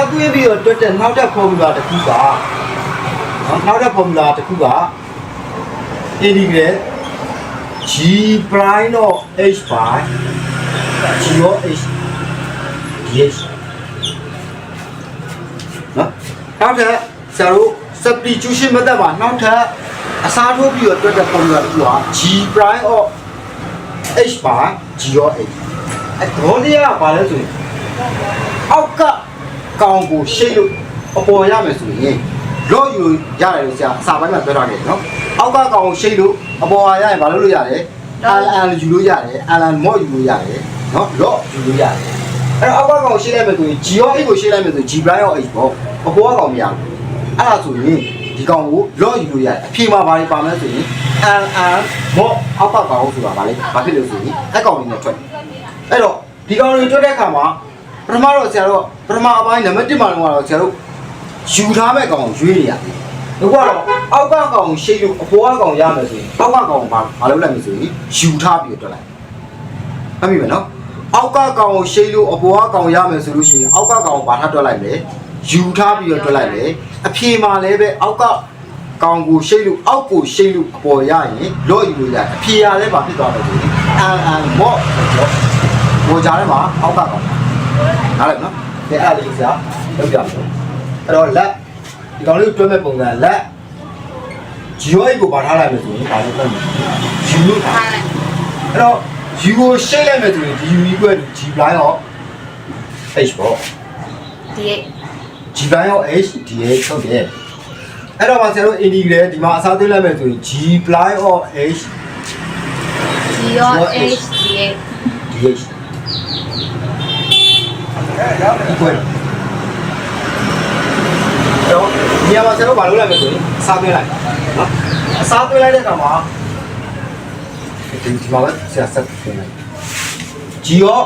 စားသွင်းပြီးတော့တွက်တဲ့နောက်တဲ့ formula တစ်ခုကနော်နောက်တဲ့ formula တစ်ခုက integrate g prime of h by g of h dx နော်နောက်ထပ်ဆရာတို့ substitution method မှာနောက်ထပ်အစားထိုးပြီးတော့တွက်တဲ့ formula တစ်ခုက g prime of h by g of h အဲဒေါ်တရားကဘာလဲဆိုရင်အောက်က ကောင်ကိုရှိတ်လို့အပေါ်ရမယ်ဆိုရင်လော့ယူရတယ်လို့ဆရာအစာပိုင်းမှာပြောထားတယ်နော်အောက်ကကောင်ကိုရှိတ်လို့အပေါ်ရရင်ဘာလုပ်လို့ရလဲအလန်ယူလို့ရတယ်အလန်မော့ယူလို့ရတယ်နော်လော့ယူလို့ရတယ်အဲ့တော့အောက်ကကောင်ကိုရှိတ်လိုက်မယ်ဆိုရင် G ရော H ကိုရှိတ်လိုက်မယ်ဆိုရင် G prime ရော H ပေါ့အပေါ်ကကောင်မရဘူးအဲ့ဒါဆိုရင်ဒီကောင်ကိုလော့ယူလို့ရတယ်အဖြေမှာဘာတွေပါမလဲဆိုရင်အန်အန်မော့အောက်ကကောင်ဆိုတာဘာလဲဘာဖြစ်လို့ဆိုရင်အကောင်လေးနဲ့ထွက်တယ်အဲ့တော့ဒီကောင်တွေတွက်တဲ့အခါမှာ ပထမတော့ဆရာတို့ပထမအပိုင်းနံပါတ်1မှာတော့ဆရာတို့ယူထားမဲ့ကောင်ကိုရွေးနေရတယ်။ဒါကတော့အောက်ကကောင်ကိုရှိတ်လို့အပေါ်ကကောင်ရမယ်ဆိုရင်အောက်ကကောင်ကိုဘာမလုပ်လိုက်မဆိုရင်ယူထားပြီးတော့တွက်လိုက်။မှတ်မိမယ်နော်။အောက်ကကောင်ကိုရှိတ်လို့အပေါ်ကကောင်ရမယ်ဆိုလို့ရှိရင်အောက်ကကောင်ကိုဘာထားတွက်လိုက်လဲ။ယူထားပြီးတော့တွက်လိုက်လေ။အဖြေမှာလည်းပဲအောက်ကကောင်ကိုရှိတ်လို့အောက်ကိုရှိတ်လို့အပေါ်ရရင်လော့ယူလို့ရတယ်။အဖြေရလည်းဘာဖြစ်သွားလဲဆိုရင်အန်အန်မော့တော့ဟိုကြားထဲမှာအောက်ကကောင် နားလည်နော်ဒီအဲ့လေးစရာလုပ်ကြမယ်အဲ့တော့လက်ဒီကောင်လေးကိုတွဲမဲ့ပုံစံလက် GOA ကိုပါထားလိုက်မယ်ဆိုရင်ဘာလို့လဲယူလို့ထားထားလိုက်အဲ့တော့ U ကိုရှင်းလိုက်မယ်ဆိုရင်ဒီ U equal to G prime ရော H ပေါ့ဒီ G prime ရော H dH ဟုတ်တယ်အဲ့တော့ဗာဆရာတို့ integrate ဒီမှာအစားသွင်းလိုက်မယ်ဆိုရင် G prime ရော H ဒီရော H ဒီ dH equal တော့ဒီမှာကျွန်တော်ဘာလုပ်လိုက်မလဲဆိုရင်အစားသွင်းလိုက်နော်အစားသွင်းလိုက်တဲ့အခါမှာဒီဒီမှာပဲဆရာဆက်သွင်းလိုက် G ရော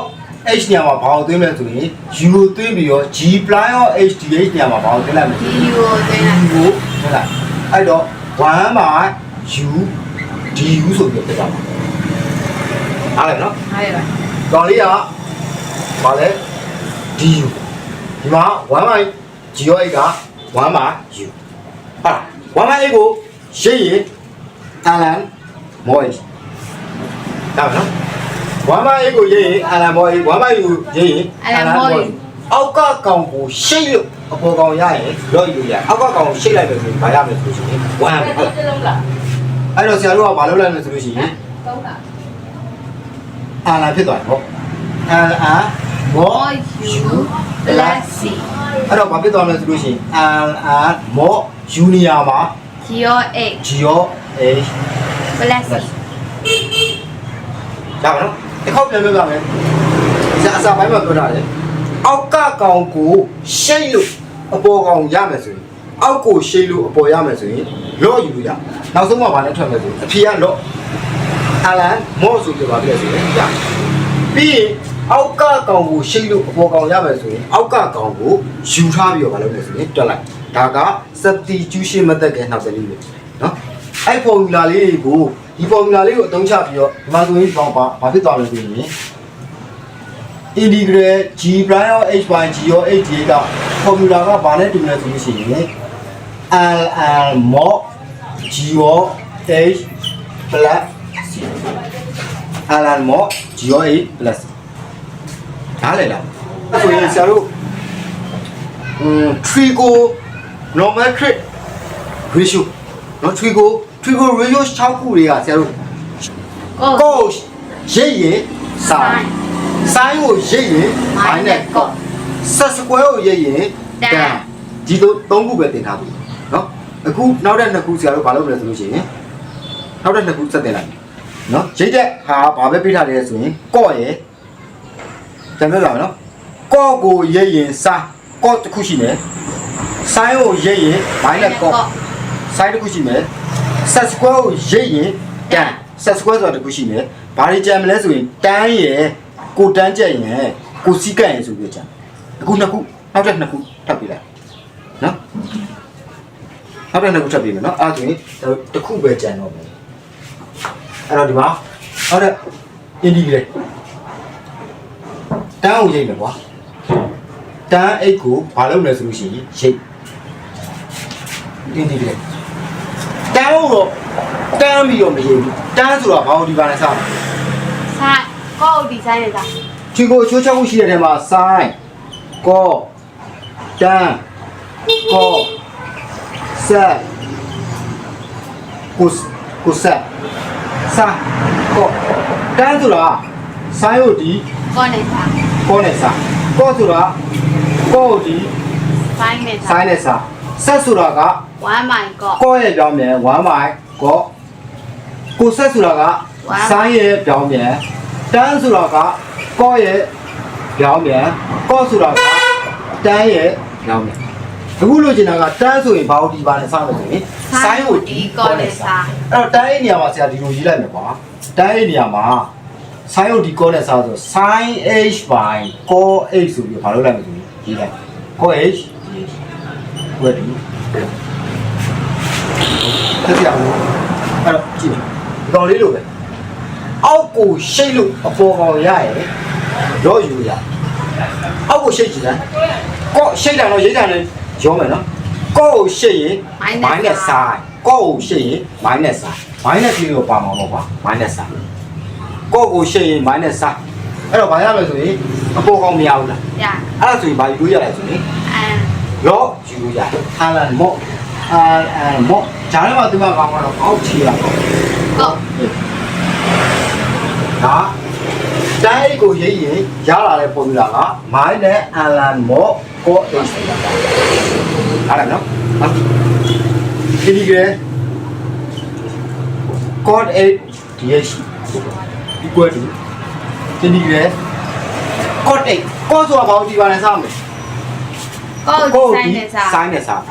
H ညမှာဘာကိုသွင်းမလဲဆိုရင် U ကိုသွင်းပြီးတော့ G prime ရော H dH ညမှာဘာကိုသွင်းလိုက်မလဲဒီကိုသွင်းလိုက် U ကိုသွင်းလိုက်အဲ့တော့1မှာ U DU ဆိုပြီးပြတာပါအားလည်းနော်ဟာရပါကောင်လေးကဘာလဲ DU ဒီမှာ1 by GOA က1 by U ဟာ1 by A ကိုရှင်းရင် Alan Moy ဒါပဲနော်1 by A ကိုရေးရင် Alan Moy 1 by U ရေးရင် Alan Moy အောက်ကကောင်ကိုရှင်းလို့အပေါ်ကောင်ရရင်လော့ယူရအောက်ကကောင်ကိုရှင်းလိုက်မယ်ဆိုရင်ဘာရမလဲဆိုလို့ရှိရင်1ဟုတ်လားတစ်လုံးလားအဲ့တော့ဆရာတို့ကဘာလုပ်လိုက်လဲဆိုလို့ရှိရင်သုံးလားအာလာဖြစ်သွားတယ်ဟုတ်အာအာ မောမောယူပလတ်စီအဲ့တော့ဘာဖြစ်သွားမလဲဆိုလို့ရှိရင်အာအာမောယူနီယာမှာဒီရော H ဂျီယောအေပလတ်စီဒါပါနော်တစ်ခေါက်ပြန်ပြောပြမယ်ဆရာအစာပိုင်းမှာပြောတာလေအောက်ကကောင်ကိုရှိတ်လို့အပေါ်ကောင်ရမယ်ဆိုရင်အောက်ကိုရှိတ်လို့အပေါ်ရမယ်ဆိုရင်လော့ယူလို့ရနောက်ဆုံးမှဘာနဲ့ထွက်မယ်ဆိုရင်အဖြေကလော့အာလန်မောဆိုပြပါပြည့်ဆိုရင်ရပြီးရင် အောက်ကကောင်ကိုရှိတ်လို့အပေါ်ကောင်ရမယ်ဆိုရင်အောက်ကကောင်ကိုယူထားပြီးတော့မလုပ်နဲ့ဆိုရင်တွက်လိုက်ဒါက substitution method ကနောက်ဆက်လေးပဲနော်အဲ့ formula လေးကိုဒီ formula လေးကိုအသုံးချပြီးတော့ဒီမှာဆိုရင်ဘာဘာဖြစ်သွားလဲဆိုရင် integral g prime of h by g of h d က formula ကဘာနဲ့တူလဲဆိုလို့ရှိရင် l l mod g of h plus c l l mod g of h plus c နားလည်လားအဲ့ဆိုရင်ဆရာတို့ဟို trigo normatric ratio နော် trigo trigo ratio 6ခုတွေကဆရာတို့ coach ရိပ်ရင်စိုင်းစိုင်းကိုရိပ်ရင် minus cos set square ကိုရိပ်ရင် tan ဒီလို၃ခုပဲတင်ထားပြီနော်အခုနောက်တဲ့နှစ်ခုဆရာတို့ဘာလုပ်မလဲဆိုလို့ရှိရင်နောက်တဲ့နှစ်ခုဆက်တင်လိုက်နော်ရိပ်တဲ့ဟာဘာပဲပြထားတယ်ဆိုရင် cos ရယ် ကျန်ပြတာပဲနော်ကော့ကိုရိတ်ရင်စားကော့တစ်ခုရှိမယ်ဆိုင်းကိုရိတ်ရင်ဘိုင်းနဲ့ကော့ဆိုင်းတစ်ခုရှိမယ်ဆက်စကွဲကိုရိတ်ရင်တန်ဆက်စကွဲဆိုတာတစ်ခုရှိမယ်ဘာတွေကြံမလဲဆိုရင်တန်းရယ်ကိုတန်းကြက်ရယ်ကိုစီးကန့်ရယ်ဆိုပြီးကြံအခုနှစ်ခုနောက်ထပ်နှစ်ခုထပ်ပြီးလိုက်နော်နောက်ထပ်နှစ်ခုထပ်ပြီးမယ်နော်အဲ့ဒါဆိုရင်တစ်ခုပဲကြံတော့မယ်အဲ့တော့ဒီမှာနောက်ထပ်အင်ဒီလေး တန်းကိုရိပ်မယ်ကွာတတန်းအိတ်ကိုဘာလုပ်လဲဆိုလို့ရှိရင်ရိတ်တင်းဒီကလေးတန်းတော့တန်းပြီးတော့မရိတ်ဘူးတန်းဆိုတာဘာလို့ဒီပါလဲစားဆိုင်ကောက်ဒီဆိုင်နေတာချီကိုအချိုးချောက်မှုရှိတဲ့ထဲမှာဆိုင်းကောတန်းကောဆက်ကုစကုဆက်စာကောတန်းဆိုတာဆိုင်းတို့ဒီကောနေစား ကောနဲ့စာကောဆိုတာကောဒီဆိုင်နေဆိုစားင်းနဲ့စာဆက်ဆိုတာက1 my god ကောရဲ့ပြောင်းပြန်1မိုင်ကောကိုဆက်ဆိုတာက One ဆိုင်းရဲ့ပြောင်းပြန်တန်းဆိုတာကကောရဲ့ပြောင်းပြန်ကောဆိုတာကတန်းရဲ့ပြောင်းပြန်အခုလိုချင်တာကတန်းဆိုရင်ဘာလို့ဒီပါလဲစမယ်ဆိုရင်ဆိုင်းကိုဒီကောနဲ့စာ အဲ့တော့တန်းရဲ့နေရာမှာဆရာဒီလိုရေးလိုက်မယ်ကွာတန်းရဲ့နေရာမှာ ဆိုင်းကိုဒီကောနဲ့စာဆို sin h by cos h ဆိုပြီးဘာလို့လိုက်မလဲဆိုရင်ရေးလိုက် cos h ဝယ်ဒီတက်ပြအောင်အဲ့တော့ကြည့်ဒီကောင်လေးလိုပဲအောက်ကိုရှိတ်လို့အပေါ်ကောင်ရရဲ့တော့ယူရအောက်ကိုရှိတ်ကြည့်စမ်းကော့ရှိတ်တယ်တော့ရေးတယ်လည်းရောမယ်နော်ကော့ကိုရှိတ်ရင် minus sign ကော့ကိုရှိတ်ရင် minus sign minus လေးကိုပါမှာပေါ့ကွာ minus sign ကော့ကိုရှိတ်ရင် minus sign အဲ့တော့ဘာရမလဲဆိုရင်အပေါ်ကောင်မရဘူးလားရအဲ့ဒါဆိုရင်ဘာယူလို့ရလဲဆိုရင်အမ်ရောယူလို့ရတယ်ထားလာမော့အာအာမော့ဂျာထဲမှာသူကကောင်းတော့အောက်ချီရတော့ကောက်ဒါတိုင်းကိုရိပ်ရင်ရလာတဲ့ပုံစံကမိုင်းနဲ့အလန်မော့ကိုအိတ်ဆိုတာအဲ့ ဒါနော်ဒီဒီကဲ code 8 dh equal to ဒီဒီကဲ code 8 code ဆိုတာဘာလို့ဒီပါလဲစမ်းမယ်ကောက်ဒီဆိုင်နေစားဆိုင်းနဲ့စား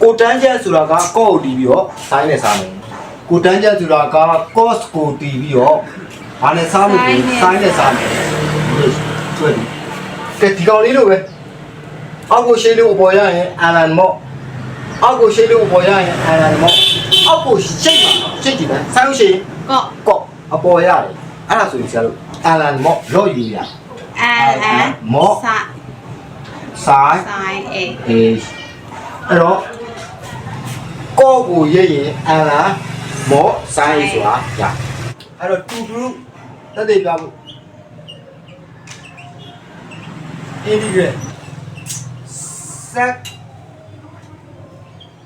ကိုတန်းချက်ဆိုတာကကော့ကိုတီးပြီးတော့ဆိုင်းနဲ့စားမယ်ကိုတန်းချက်ဆိုတာက cost ကိုတီးပြီးတော့ဘာနဲ့စားလို့ဆိုဆိုင်းနဲ့စားမယ်တွေ့တယ်ကဲဒီကောင်လေးလိုပဲအောက်ကိုရှိလို့အပေါ်ရရင်အလန်မော့အောက်ကိုရှိလို့အပေါ်ရရင်အလန်မော့အောက်ကိုရှိတ်မှာရှိတ်ကြည့်မယ်ဆိုင်းလို့ရှိရင်ကောက်ကော့ အပေါ်ရတယ်အဲ့ဒါဆိုရင်ဆရာတို့အလန်မော့လော့ယူရအမ်အမ်မော့ဆိုင်ဆိုင်းဆိုင်အေးအေးအဲ့တော့ကောကိုရေးရင်အလာမောဆိုင်ဆိုတာရအဲ့တော့တူတူတက်တဲ့ပြဖို့အင်းဒီကဆက်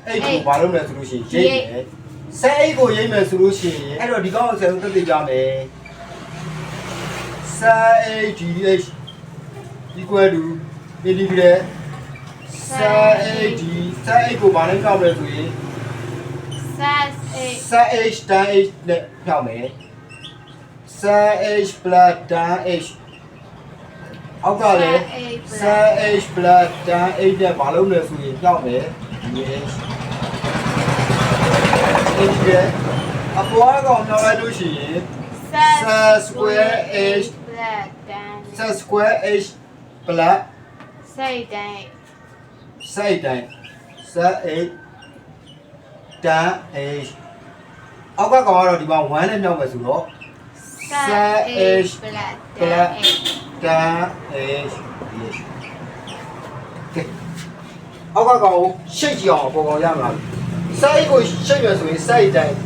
အဲ့ကိုဘာလို့လဲဆိုလို့ရှိရင်ရေးမယ် ဆက်အိတ်ကိုရေးမယ်ဆိုလို့ရှိရင်အဲ့တော့ဒီကောင်ကိုဆယ်ဆုံးတက်တဲ့ပြမယ်ဆက်အိတ် GDH equal to integrate ဆက်အိတ်ဒီဆက်အိတ်ကိုဘာနဲ့ကောက်လဲဆိုရင်ဆက်အေးဆက် h တန်း h နဲ့ဖြောက်မယ်ဆက် h plus တန်း h အောက်ကလည်းဆက် h plus တန်း h နဲ့ဘာလုပ်လဲဆိုရင်ဖြောက်မယ် ဒီ h ဒီကအပေါ်ကောင်ပြောင်းလိုက်လို့ရှိရင်ဆက် square H black တန် set square h plus စိတ်တိုင်း စိတ်တိုင်း set h တန်း h အောက်ကကောင်ကတော့ဒီမှာ1နဲ့မြောက်မယ်ဆိုတော့ဆက် H black တန် H တန်း h ဒီကဲအောက်ကကောင်ကိုရှိတ်ကြည့်အောင်ပေါ်ကောင်ရမှာ စိုက်ကိုရှိတ်မယ်ဆိုရင်စိုက်တိုင်း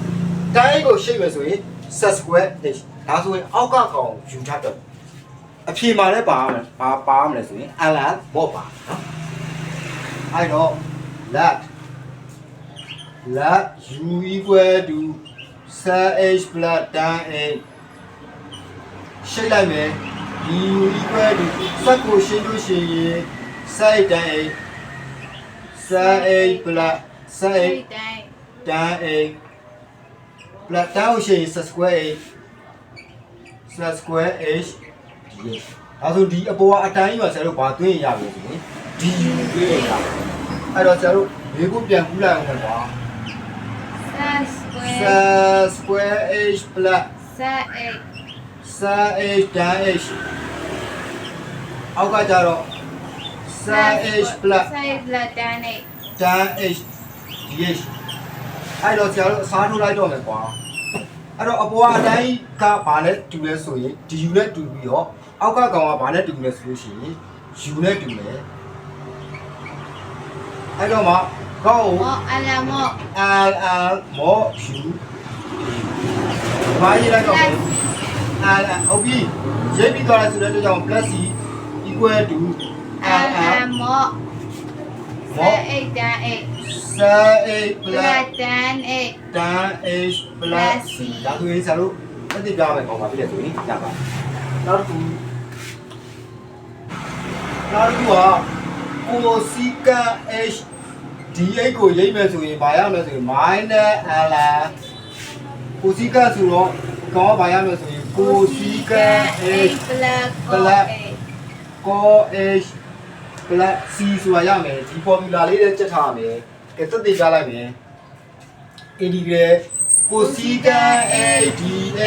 တိုင်းကိုရှိတ်မယ်ဆိုရင် set square h ဒါဆိုရင်အောက်ကကောင်ယူထားတော့အဖြေမှာလည်းပါမယ်ပါပါမလဲဆိုရင် alan ဘော့ပါနော်အဲ့တော့ let let u equal to set h plus tan h ရှိတ်လိုက်မယ်ဒီ u equal to စက်ကိုရှင်းလို့ရှိရင် set tan h set h plus စိ set တ်တိုင်း tan h plus tan ကိုရှင်းရင် set square h set square h dh ဒါဆိုဒီအပေါ်ကအတိုင်းကြီးမှာဆရာတို့ဘာသွင်းရပြီဆိုရင် du သွင်းရတာအဲ့တော့ဆရာတို့ဒီခုပြန်ကူးလိုက်အောင်မယ်ကွာဆက် square set square h plus ဆက် H set h tan h အောက်ကကြတော့ set h plus ဆက် black တန် H tan h dh အဲ့တော့ဆရာတို့အစားထိုးလိုက်တော့မယ်ကွာအဲ့တော့အပေါ်ကအတိုင်းကဘာနဲ့တူလဲဆိုရင် du နဲ့တူပြီးတော့အောက်ကကောင်ကဘာနဲ့တူလဲဆိုလို့ရှိရင် u နဲ့တူတယ်အဲ့တော့မှကောက်ကိုမောအလာမော l l မော u ဘာရေးလိုက်တော့ l l ဟုတ်ပြီရေးပြီးတော့လဲဆိုတဲ့အတွက်ကြောင့် plus c equal to အ l လာ l မောမော 8တန်8 7 plus plus တန်8 tan h plus c ဒါဆိုရင်ဆရာတို့အတိပြမယ်ကောင်းပါပြီလေဆိုရင်ရပါနောက်တစ်ခုနောက်တစ်ခုကကိုစီက h dh ကိုရိပ်မယ်ဆိုရင်ဘာရမလဲဆိုရင် minus l ကိုစီကဆိုတော့ကောင်းဘာရမလဲဆိုရင်ကိုစီက h plus plus cos h plus c ဆိုတာရမယ်ဒီ formula လေးနဲ့ချက်ထားရမယ်ကဲတက်တည်ကြလိုက်မယ် integral cosecant a dh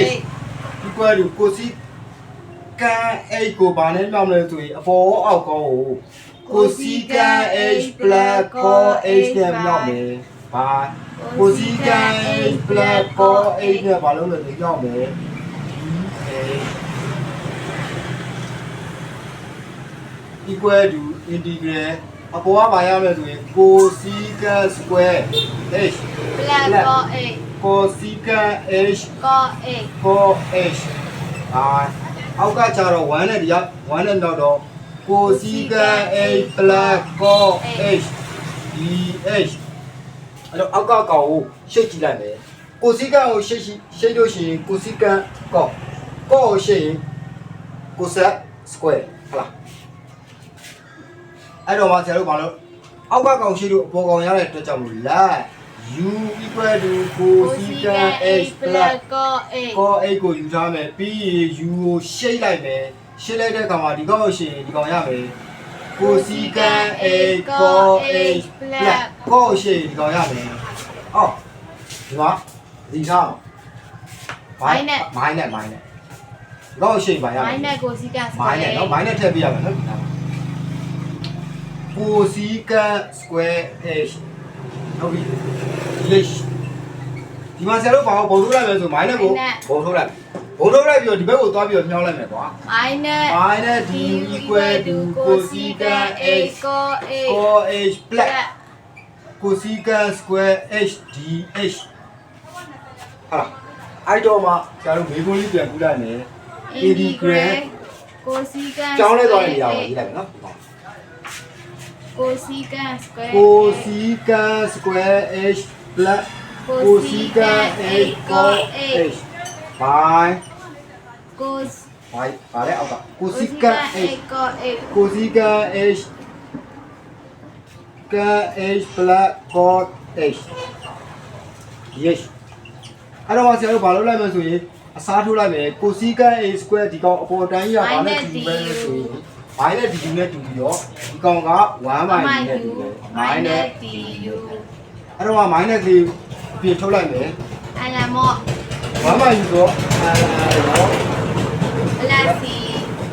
equal to cosecant h ကိုဘာနဲ့ပြောင်းလဲဆိုရင်အပေါ်ရောအောက်ကောကို cosecant h plus cos h နဲ့ပြောင်းမယ်ဘာ cosecant h plus cos h နဲ့ဘာလို့လဲဆိုပြောင်းမယ် equal to integral အပေါ်ကဘာရမလဲဆိုရင် cosecant square h plus cosecant h cos 8 cos h အာအောက်ကကျတော့1နဲ့တရား1နဲ့တော့တော့ cosecant h plus cos h dh အဲ့တော့အောက်ကကောင်ကိုရှင်းကြည့်လိုက်မယ် cosecant ကိုရှင်းရှင်းလို့ရှိရင် cosecant cos cos ကိုရှင်းရင် cosec square ဟုတ်လား အဲ့တော့မှဆရာတို့ဘာလို့အောက်ကကောင်ရှိလို့အပေါ်ကောင်ရတဲ့အတွက်ကြောင့်မလို့လာ u equal to cosecant h plus cos 8 cos h ကိုယူထားမယ်ပြီးရင် u ကိုရှင်းလိုက်မယ်ရှင်းလိုက်တဲ့အခါမှာဒီကောင်ကိုရှင်းရင်ဒီကောင်ရမယ် cosecant h cos h plus cos ရှင်းရင်ဒီကောင်ရမယ်အော်ဒီမှာဒီထား Minus minus minus ဒီကောင်ကိုရှင်းပါရမယ် minus cosecant မိုင်းနဲ့နော်မိုင်းနဲ့ထည့်ပေးရမယ်နော် ကိုစီကန် square h ဟုတ်ပြီ h ဒီမှာဆရာတို့ဘာကိုဘုံထုတ်လိုက်မယ်ဆိုမိုင်းနဲ့ကိုဘုံထုတ်လိုက်ဘုံထုတ်လိုက်ပြီးတော့ဒီဘက်ကိုသွားပြီးတော့ညှောင်းလိုက်မယ်ကွာ minus minus d equal to cosecant h cos 8 cos h plus cosecant square h dh ဟာအဲ့တော့မှဆရာတို့မေခွန်းလေးပြန်ပြလိုက်မယ် integral cosecant ကျောင်းလဲသွားတဲ့နေရာကိုရေးလိုက်မယ်နော် cosecant square cosecant square h plus cosecant h cos h by cos by ပါလေအောက်က cosecant h cos 8 cosecant h can h plus cos h yes အဲ့တော့ဆရာတို့ဘာလုပ်လိုက်မလဲဆိုရင်အစားထိုးလိုက်မယ် cosecant h square ဒီကောင်အပေါ်တိုင်းရဘာနဲ့တူပဲဆိုရင် minus d နဲ့တူပြီးတော့ဒီကောင်က1 by d နဲ့တူတယ် minus du အဲ့တော့ minus လေးပြင်ထုတ်လိုက်မယ် à là một 1 by u ဆိုအဲတော့ là c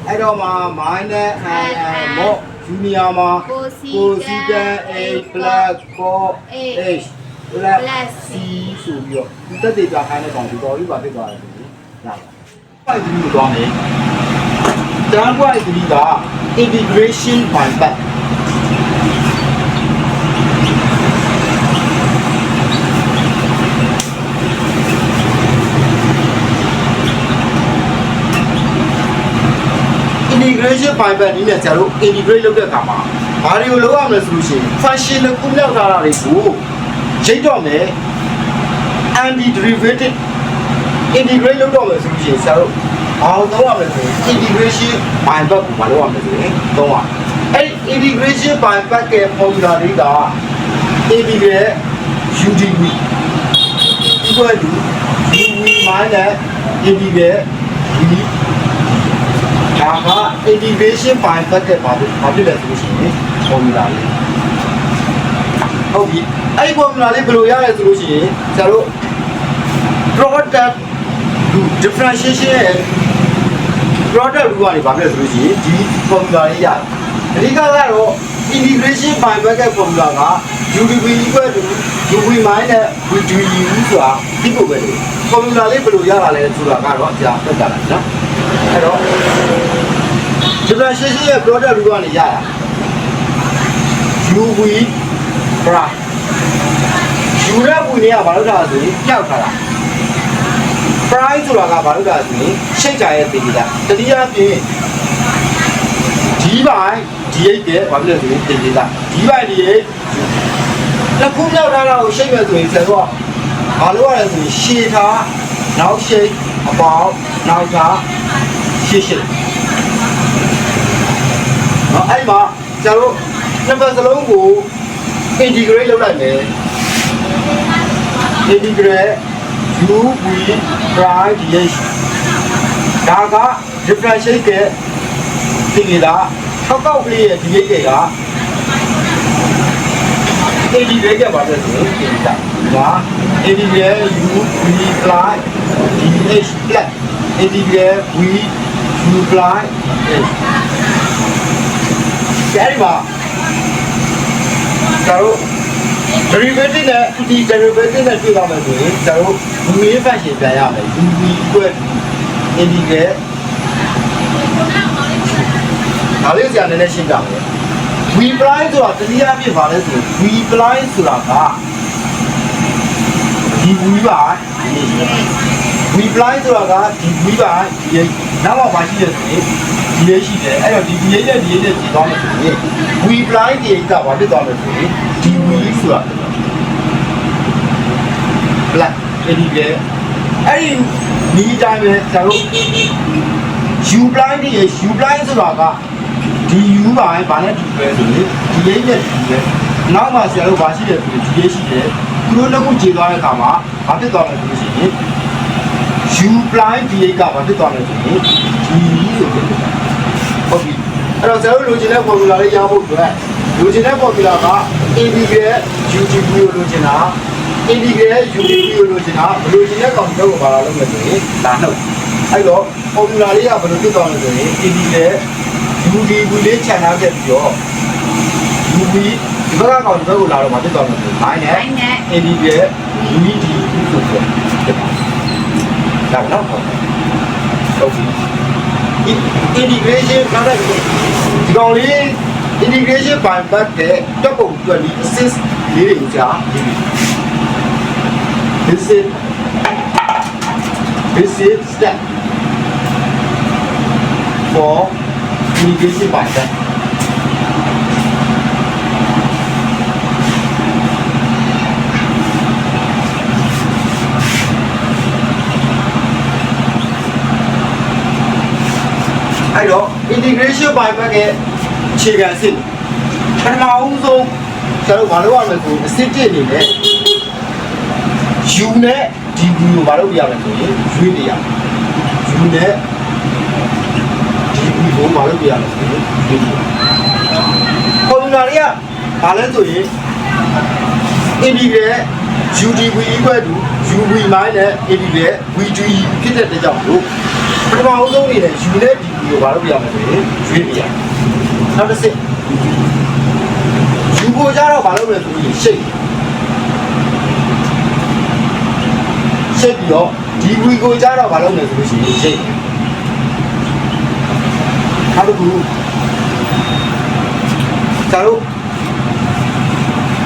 အဲ့တော့မှ minus n မော့ junior မှာ cosecant h plus cos h plus c ဆိုပြီးတော့ဒီတက်တေပြခိုင်းတဲ့ကောင်ဒီတော်ကြီးပါဖြစ်သွားတယ်ဆိုပြီးရပါပိုက်ပြီးတော့မယ် တန်းပိုက်ပြီးက integration by part integration by part နည်းနဲ့ဆရာတို့ integrate လုပ်တဲ့အခါမှာဘာတွေကိုလုပ်ရမလဲဆိုလို့ရှိရင် function နဲ့ကုမြောက်ထားတာတွေကိုရိတ်တော့မယ် anti derivative integrate လုပ်တော့မယ်ဆိုလို့ရှိရင်ဆရာတို့ ဘာလို့သုံးရမလဲဆိုရင် integration by part ကိုမလုပ်ရမယ်ဆိုရင်သုံးရအဲ့ integration by part က formula လေးက integral udv equal to uv minus integral v ဒါက integration by part ကဘာလို့ဘာဖြစ်လဲဆိုလို့ရှိရင် formula လေးဟုတ်ပြီအဲ့ဒီ formula လေးဘယ်လိုရလဲဆိုလို့ရှိရင်ဆရာတို့ product differentiation ရဲ့ product rule ကနေဘာဖြစ်လဲဆိုလို့ရှိရင်ဒီ formula လေးရတယ်အဓိကကတော့ integration by bracket formula က udv equal to uv minus vdu ဆိုတာဒီကိုပဲလေ formula လေးဘယ်လိုရတာလဲဆိုတာကတော့အကြာပြတ်တာနော်အဲ့တော့ differentiation ရဲ့ product လူကနေရတာ UV bra ယူရပူနေကဘာလို့ထားလဲဆိုရင်ပျောက်ထားတာ price ဆိုတာကဘာလို့ထားလဲဆိုရင်ရှိတ်ကြရဲ့ပြည်တာတတိယအပြင်ဒီပိုင်းဒီအိတ်တဲ့ဘာလို့လဲဆိုရင်ပြည်တာဒီပိုင်းဒီအိတ်လက်ခုမြောက်ထားတာကိုရှိတ်မဲ့ဆိုရင်ဆက်တော့ဘာလို့ရလဲဆိုရင်ရှည်ထားနောက်ရှိတ်အပေါင်းနောက်ထားရှည်ရှည်နော်အဲ့မှာကျွန်တော်တို့နှစ်ပတ်စလုံးကို integrate လုပ်လိုက်မယ် integrate UV prime DH ဒါက differentiate ကဒီကလာထောက်ကောက်ကလေးရဲ့ DH က integrate ကပါတယ်ဆိုရင်ဒီကဒါ integrate UV prime DH plus integrate V U prime H ကြိုက်ပါကျတော့ derivative နဲ့ဒီ derivative နဲ့တွေ့ရမယ်ဆိုရင်ကျွန်တော် တို့ဘူမီဖက်ရှင်ပြန်ရမယ် UV equal integrate ဒါလေးဆရာနည်းနည်းရှင်းပြမယ် V prime ဆိုတာတတိယအဖြစ်ပါလဲဆိုရင် V prime ဆိုတာကဒီ V ပါဒီ V prime ဆိုတာကဒီ V ပါဒီနောက်မှာပါရှိတယ်ဆိုရင်ဒီလေးရှိတယ်အဲ့တော့ဒီ V နဲ့ဒီလေးနဲ့ကြည့်သွားမယ်ဆိုရင် V prime ဒီကဘာဖြစ်သွားလဲဆိုရင်ဒီ V ဆိုတာ black အဲ့ဒီလေအဲ့ဒီဒီတိုင်းပဲကျွန်တော်တို့ U blind တွေ U blind ဆိုတာကဒီ U ပါရင်ဗာနဲ့တူပဲဆိုရင်ဒီလေးနဲ့တူပဲနောက်မှဆရာတို့ဗာရှိတယ်ဆိုရင်ဒီလေးရှိတယ်သူတို့လည်းခုခြေသွားတဲ့အခါမှာဘာဖြစ်သွားလဲဆိုလို့ရှိရင် U blind ဒီကဘာဖြစ်သွားလဲဆိုရင်ဒီဆိုဖြစ်တယ်ဟုတ်ပြီအဲ့တော့ဆရာတို့လိုချင်တဲ့ formula လေးရဖို့အတွက်လိုချင်တဲ့ formula က integrate UTP ကိုလိုချင်တာ integrate UTP ကိုလိုချင်တာဘယ်လိုချင်တဲ့ကောင်တော့ကိုပါလာလို့မယ်ဆိုရင်ဒါနှုတ်အဲ့တော့ formula လေးကဘယ်လိုဖြစ်သွားလဲဆိုရင် integrate UTP လေးခြံထားခဲ့ပြီးတော့ UV ဒီဘက်ကကောင်ဒီဘက်ကိုလာတော့မဖြစ်သွားမှာဆိုရင် minus နိုင်နဲ့ integrate UT ဆိုတော့ဖြစ်ပါတယ်ဒါတော့ဟုတ်ပြီ integration ကလည်းဒီကောင်လေး integration ဘိုင်ဘတ်တဲ့တပ်ပုံအတွက်ဒီ assist လေးတွေကိုကြာဒီ this is this is step for integration by that အဲ့တော့ integration by back ရဲ့အခြေခံအစစ်ပထမဦးဆုံးကျွန်တော်ဘာလုပ်ရမလဲဆိုအစစ်တစ်အနေနဲ့ u နဲ့ dv ကိုဘာလုပ်ပြရမလဲဆိုရင်ရွေးနေရမယ် u နဲ့ dv ကိုဘာလုပ်ပြရမလဲဆိုရင်ရွေးနေရမယ် formula တွေကဘာလဲဆိုရင် integrate udv equal to uv minus integrate vd ဖြစ်တဲ့အတွက်ကြောင့်လို့ပထမအဆုံးအနေနဲ့ u နဲ့ dv ကိုဘာလုပ်ပြရမလဲဆိုရင်ရွေးပြရမယ်နောက်တစ်ဆင့် u ကိုကြတော့ဘာလုပ်မလဲဆိုရင် shape ရှင်းပြီးတော့ဒီဝီကိုကြားတော့မလုပ်နဲ့ဆိုလို့ရှိရင်ရှင်းနောက်တစ်ခုကျတော့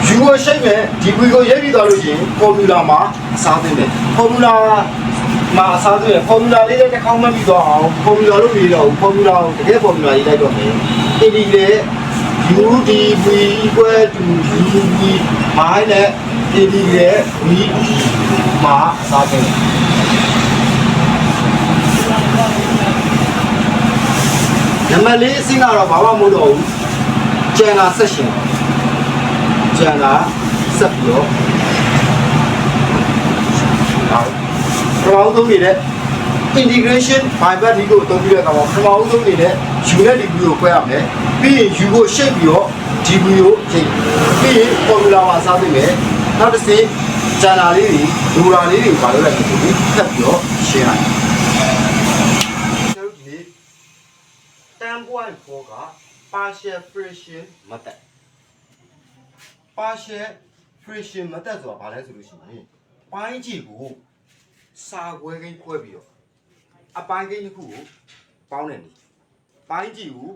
ယူကိုရှိတ်မယ်ဒီဝီကိုရေးပြီးသွားလို့ရှိရင်ဖော်မူလာမှာအစားသွင်းမယ်ဖော်မူလာမှာအစားသွင်းရဖော်မူလာလေးတစ်ခေါက်မှတ်ပြီးသွားအောင်ဖော်မူလာလို့ပြီးတော့ဖော်မူလာကိုတကယ်ဖော်မူလာရေးလိုက်တော့မယ်အင်ဒီလေ UDV equal to UV minus integrate V မှာအစားသွင်းနံပါတ်၄အဆင့်ကတော့ဘာမှမဟုတ်တော့ဘူးကျန်တာဆက်ရှင်ကျန်တာဆက်ပြီးတော့ဟောပထမဆုံးနေတဲ့ integration fiber ဒီကိုအသုံးပြုတဲ့အခါမှာပထမဆုံးနေတဲ့ u နဲ့ dv ကိုခွဲရမယ်ပြီးရင် u ကို shape ပြီးတော့ dv ကိုချိန်ပြီးရင် formula မှာစားသိမယ် နောက်တစ်ဆင့်ကျန်တာလေးတွေဒူရာလေးတွေပါလို့လည်းဒီလိုထပ်ပြီးတော့ရှင်းလိုက်ကျွန်တော်ဒီနေ့10.4က partial fraction method partial fraction method ဆိုတာဘာလဲဆိုလို့ရှိရင်ပိုင်းခြေကိုစာခွဲကိန်းခွဲပြီးတော့အပိုင်းကိန်းတစ်ခုကိုပေါင်းတယ်နေပိုင်းကြည့်ကို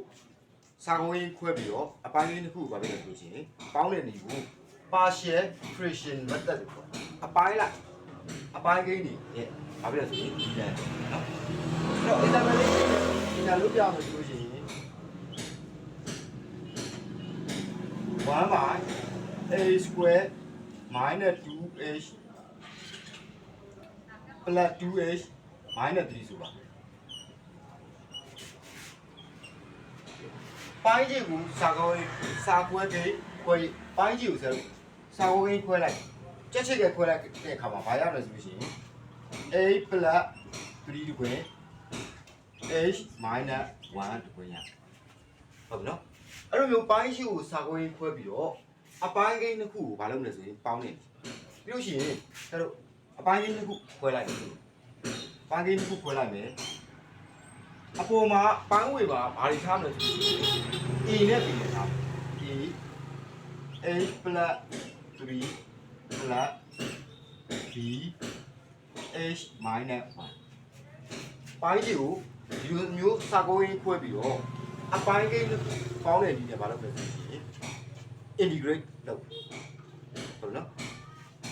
စာကုံးရင်းခွဲပြီးတော့အပိုင်းလေးတစ်ခုကိုဗာပြတယ်ဆိုလို့ရှိရင်ပေါင်းတဲ့နေကို partial fraction method လို့ခေါ်တယ်အပိုင်းလိုက်အပိုင်းကိန်းတွေရဲ့ဗာပြတယ်ဆိုရင်ဒီလမ်းနော်အဲ့တော့ example လေးဒီကလို့ပြမယ်ဆိုလို့ရှိရင်1 by a square minus 2h plus 2h minus 3ဆိုပါပိုင်းကြီးကိုစာကောင်းစာကွဲကိခွဲပိုင်းကြီးကိုဆရာတို့ စာကောင်းကိခွဲလိုက်ကြက်ချက်ကခွဲလိုက်တဲ့အခါမှာဘာရမလဲဆိုလို့ရှိရင် a plus 3တခွဲ h minus 1တခွဲရဟုတ်ပြီနော်အဲ့လိုမျိုးပိုင်းရှိကိုစာကွဲခွဲပြီးတော့အပိုင်းကိန်းတစ်ခုကိုဘာလုပ်မလဲဆိုရင်ပေါင်းနေပြီပြီးလို့ရှိရင်ဆရာတို့အပိုင်းကိန်းတစ်ခုခွဲလိုက်တယ်ပိုင်းကိန်းတစ်ခုခွဲလိုက်မယ်အပေါ်မှာပန်းဝေပါဘာတွေထားမလဲဆိုရင် a နဲ့ b နဲ့ထား a h plus 3 plus b h minus 1ပိုင်းကြီးကိုဒီလိုမျိုးစာကိုရင်းခွဲပြီးတော့အပိုင်းကိန်းတစ်ခုပေါင်းတဲ့ဒီနဲ့ဘာလုပ်လဲဆိုရင် integrate လုပ်ဟုတ်နော်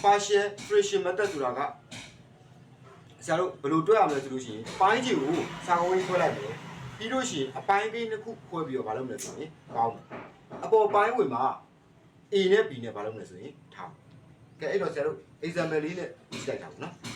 partial fraction method ဆိုတာကဆရာတို့ဘယ်လိုတွေ့ရမလဲဆိုလို့ရှိရင်ပိုင်းကြီးကိုစာကုံးကြီးခွဲလိုက်တယ်ပြီးလို့ရှိရင်အပိုင်းကိန်းတစ်ခုခွဲပြီးတော့ဘာလုပ်မလဲဆိုရင်ပေါင်းတယ်အပေါ်ပိုင်းဝင်မှာ A နဲ့ B နဲ့ဘာလုပ်မလဲဆိုရင်ထားမယ်ကဲအဲ့တော့ဆရာတို့ example လေးနဲ့ကြည့်လိုက်တာပေါ့နော်